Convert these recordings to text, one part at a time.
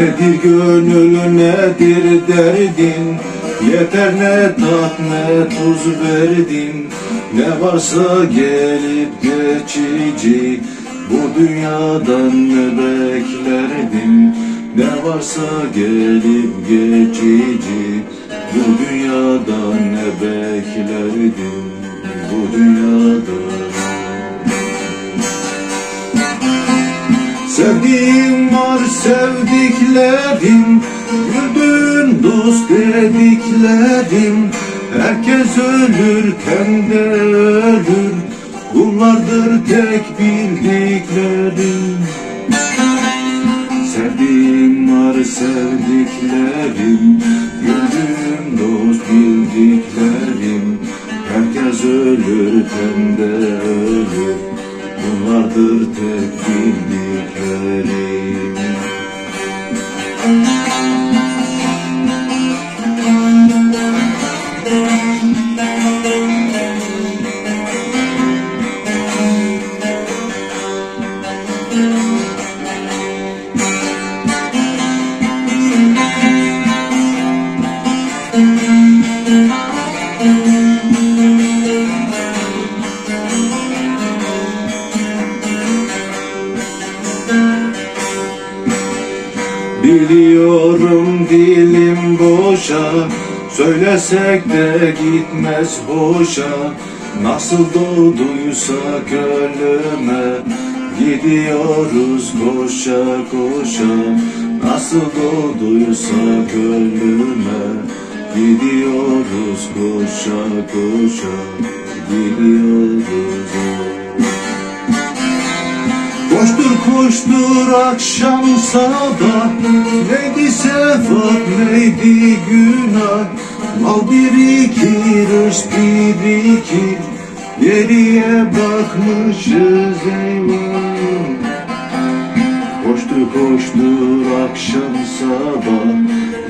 Nedir gönül nedir derdin? Yeter ne tat ne tuz verdin? Ne varsa gelip geçici Bu dünyadan ne beklerdin Ne varsa gelip geçici Bu dünyadan ne beklerdin Bu dünyadan Sevdiğim var sevdiklerim Güldüğün dost dediklerim Herkes ölürken de ölür Bunlardır tek bildiklerim. Sevdiğim var sevdiklerim Güldüğüm dost bildiklerim. Herkes ölürken de ölür Bunlardır tek bildiklerim Biliyorum dilim boşa Söylesek de gitmez boşa. Nasıl doğduysak ölüme Gidiyoruz koşa koşa Nasıl doğduysak ölüme Gidiyoruz koşa koşa Gidiyoruz Koştur koştur akşam sabah Neydi sefaat neydi günah? Mal birikir hırs birikir Geriye bakmışız eyvah. Koştur koştur akşam sabah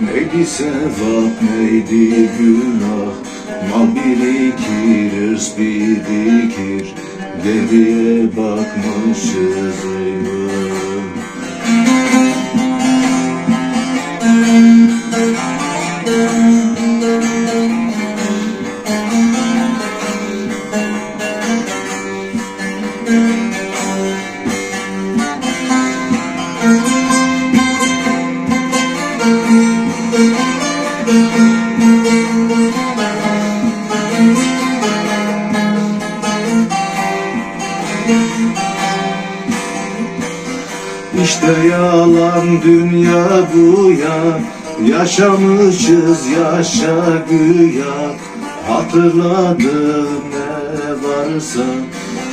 Neydi sefaat neydi günah? Mal birikir hırs birikir Geriye bakmışız eyvah İşte yalan dünya bu ya. Yaşamışız yaşa güya. Hatırladığım ne varsa.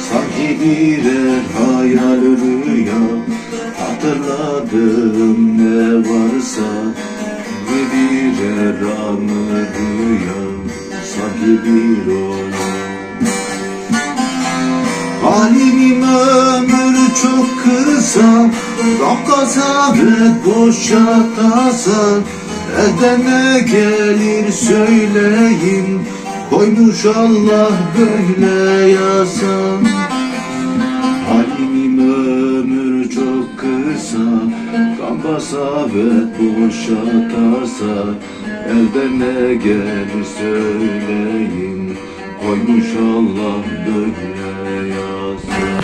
Sanki birer hayal rüya. Hatırladığım ne varsa. Birer anı rüya. Sanki bir oyun Halimim ömür çok kısa Rakasa ve boşa tasa Elden ne gelir söyleyin Koymuş Allah böyle yasa Halimim ömür çok kısa. Kan basa ve boşa tasa Elden ne gelir söyleyin Koymuş Allah böyle yazsın